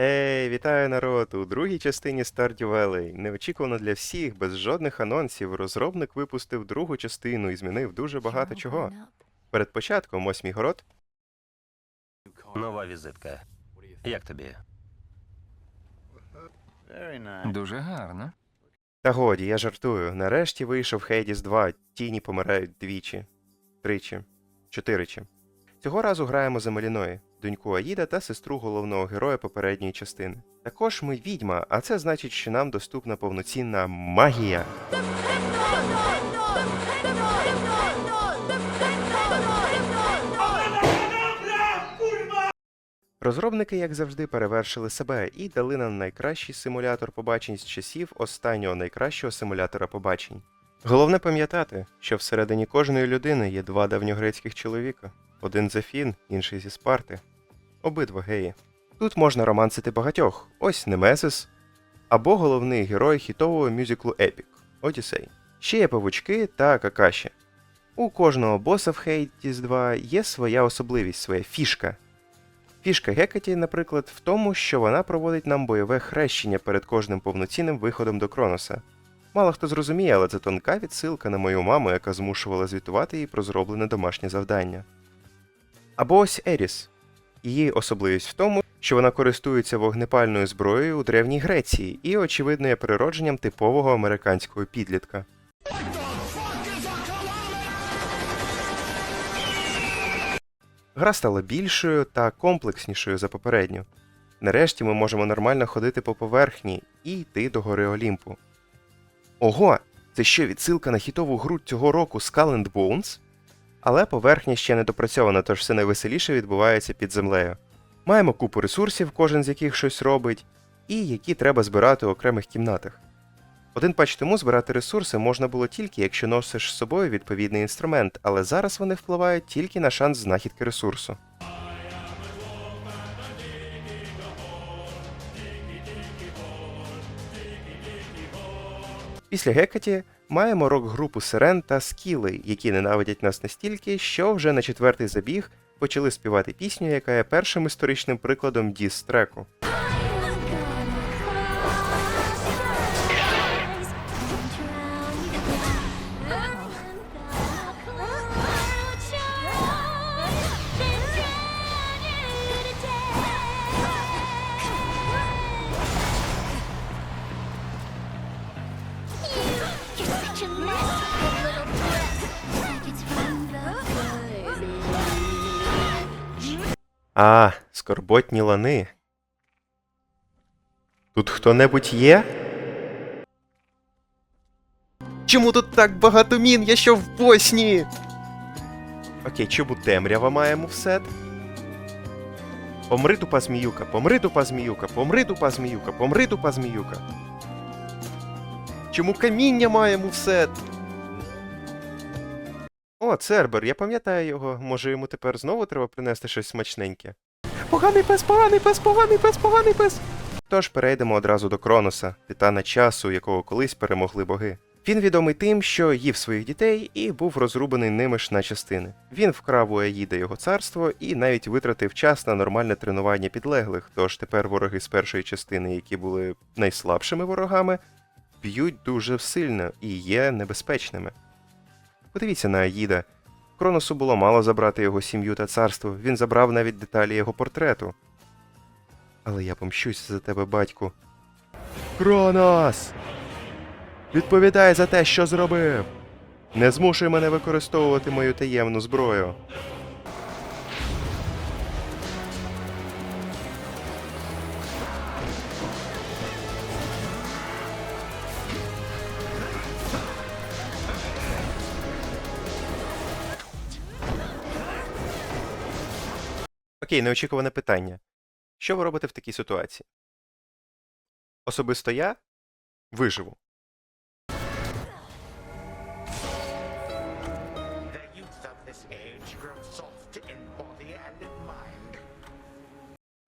Ей, вітаю народ! У другій частині Stardew Valley. Неочікувано для всіх, без жодних анонсів, розробник випустив другу частину і змінив дуже багато чого. Перед початком ось мій город. Нова візитка. Як тобі? Дуже гарно. Та годі, я жартую. Нарешті вийшов Hades 2. Тіні помирають двічі, тричі, чотиричі. Цього разу граємо за Меліної, доньку Аїда та сестру головного героя попередньої частини. Також ми відьма, а це значить, що нам доступна повноцінна магія. Розробники, як завжди, перевершили себе і дали нам найкращий симулятор побачень з часів останнього найкращого симулятора побачень. Головне пам'ятати, що всередині кожної людини є два давньогрецьких чоловіка: один з Афін, інший зі Спарти. Обидва геї. Тут можна романсити багатьох, ось Немезис, або головний герой хітового мюзиклу Епік Одіссей. Ще є павучки та какаші. У кожного боса в Hades 2 є своя особливість, своя фішка. Фішка Гекаті, наприклад, в тому, що вона проводить нам бойове хрещення перед кожним повноцінним виходом до Кроноса. Мало хто зрозуміє, але це тонка відсилка на мою маму, яка змушувала звітувати їй про зроблене домашнє завдання. Або ось Еріс. Її особливість в тому, що вона користується вогнепальною зброєю у Древній Греції і, очевидно, є природженням типового американського підлітка. Гра стала більшою та комплекснішою за попередню. Нарешті ми можемо нормально ходити по поверхні і йти до гори Олімпу. Ого! Це що відсилка на хітову гру цього року Skull and Bones? Але поверхня ще не допрацьована, тож все найвеселіше відбувається під землею. Маємо купу ресурсів, кожен з яких щось робить, і які треба збирати у окремих кімнатах. Один патч тому збирати ресурси можна було тільки, якщо носиш з собою відповідний інструмент, але зараз вони впливають тільки на шанс знахідки ресурсу. Після Гекаті маємо рок-групу Сирен та Скіли, які ненавидять нас настільки, що вже на четвертий забіг почали співати пісню, яка є першим історичним прикладом діс-треку. А, скорботні лани. Тут хто-небудь є? Чому тут так багато мін? Я що в Боснії? Окей, чому темрява маємо в сет? Помри тупа зміюка, помри тупа зміюка, помри тупа зміюка, помри тупа зміюка. Чому каміння маємо в сет? О, Цербер, я пам'ятаю його. Може йому тепер знову треба принести щось смачненьке. Поганий пес, поганий пес, поганий пес, поганий пес. Тож перейдемо одразу до Кроноса, титана часу, якого колись перемогли боги. Він відомий тим, що їв своїх дітей і був розрубаний ними ж на частини. Він вкрав у Аїда його царство і навіть витратив час на нормальне тренування підлеглих. Тож тепер вороги з першої частини, які були найслабшими ворогами, б'ють дуже сильно і є небезпечними. Подивіться на Аїда. Кроносу було мало забрати його сім'ю та царство, він забрав навіть деталі його портрету. Але я помщусь за тебе, батьку. Кронос! Відповідай за те, що зробив! Не змушуй мене використовувати мою таємну зброю. Окей, неочікуване питання. Що ви робите в такій ситуації? Особисто я виживу.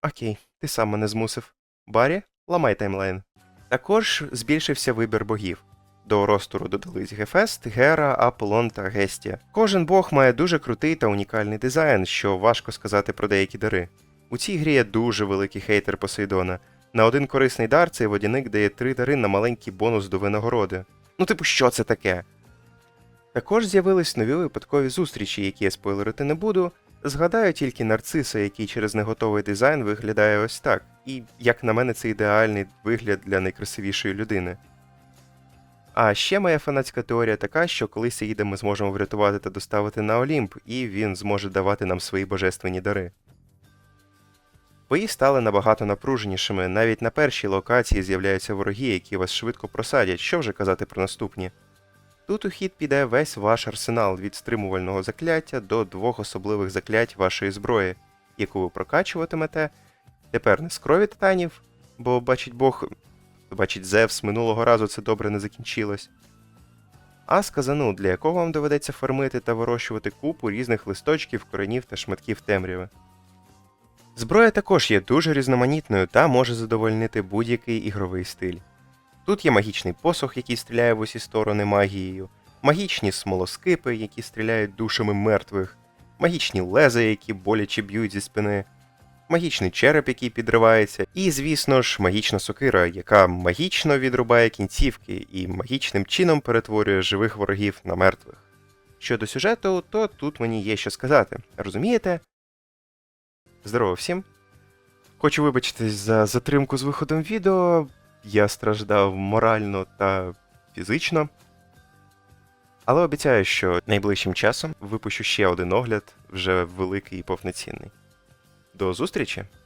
Окей, ти сам мене змусив. Барі, ламай таймлайн. Також збільшився вибір богів. До ростору додались Гефест, Гера, Аполлон та Гестія. Кожен бог має дуже крутий та унікальний дизайн, що важко сказати про деякі дари. У цій грі є дуже великий хейтер Посейдона. На один корисний дар цей водяник дає три дари на маленький бонус до винагороди. Ну, типу, що це таке? Також з'явились нові випадкові зустрічі, які я спойлерити не буду. Згадаю тільки нарциса, який через неготовий дизайн виглядає ось так. І, як на мене, це ідеальний вигляд для найкрасивішої людини. А ще моя фанатська теорія така, що коли Саїда ми зможемо врятувати та доставити на Олімп, і він зможе давати нам свої божественні дари. Бої стали набагато напруженішими, навіть на першій локації з'являються вороги, які вас швидко просадять, що вже казати про наступні. Тут у хід піде весь ваш арсенал від стримувального закляття до двох особливих заклять вашої зброї, яку ви прокачуватимете. Тепер не з крові титанів, бо бачить Бог, бачить Зевс, минулого разу це добре не закінчилось. А з казану, для якого вам доведеться фармити та вирощувати купу різних листочків, коренів та шматків темряви. Зброя також є дуже різноманітною та може задовольнити будь-який ігровий стиль. Тут є магічний посох, який стріляє в усі сторони магією, магічні смолоскипи, які стріляють душами мертвих, магічні лези, які боляче б'ють зі спини, магічний череп, який підривається, і, звісно ж, магічна сокира, яка магічно відрубає кінцівки і магічним чином перетворює живих ворогів на мертвих. Щодо сюжету, то тут мені є що сказати. Розумієте? Здорово всім. Хочу вибачитись за затримку з виходом відео. Я страждав морально та фізично. Але обіцяю, що найближчим часом випущу ще один огляд, вже великий і повноцінний. До зустрічі!